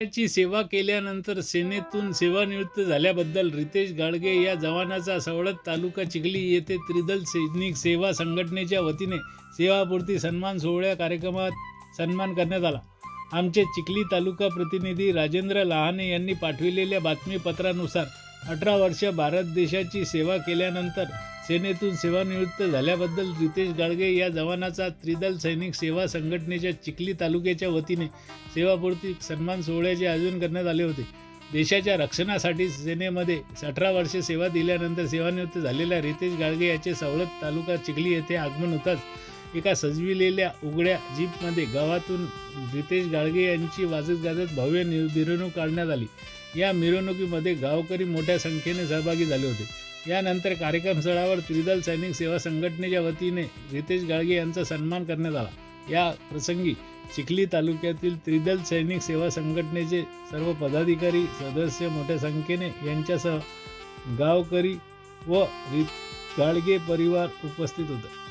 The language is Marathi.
ची सेवा केल्यानंतर सेनेतून सेवानिवृत्त झाल्याबद्दल रितेश गाडगे या जवानाचा सवळत तालुका चिखली येथे त्रिदल सैनिक सेवा संघटनेच्या वतीने सेवापूर्ती सन्मान सोहळ्या कार्यक्रमात सन्मान करण्यात आला. आमचे चिखली तालुका प्रतिनिधी राजेंद्र लहाने यांनी पाठविलेल्या बातमीपत्रानुसार अठरा वर्ष भारत देशाची सेवा केल्यानंतर सेनेतून सेवानिवृत्त झाल्याबद्दल रितेश गाडगे या जवानाचा त्रिदल सैनिक सेवा संघटनेच्या चिखली तालुक्याच्या वतीने सेवापूर्ती सन्मान सोहळ्याचे आयोजन करण्यात आले होते. देशाच्या रक्षणासाठी सेनेमध्ये अठरा वर्षे सेवा दिल्यानंतर सेवानिवृत्त झालेल्या रितेश गाडगे याचे सवलत तालुका चिखली येथे आगमन होताच एका सजविलेल्या उघड्या जीपमध्ये गावातून रितेश गाडगे यांची वाजत गाजत भव्य मिरवणूक काढण्यात आली. या मिरवणुकीमध्ये गावकरी मोठ्या संख्येने सहभागी झाले होते. यानंतर कार्यक्रमस्थळावर त्रिदल सैनिक सेवा संघटनेच्या वतीने रितेश गाळगे यांचा सन्मान करण्यात आला. या प्रसंगी चिखली तालुक्यातील त्रिदल सैनिक सेवा संघटनेचे सर्व पदाधिकारी सदस्य मोठ्या संख्येने यांच्यासह गावकरी व रि गाडगे परिवार उपस्थित होता.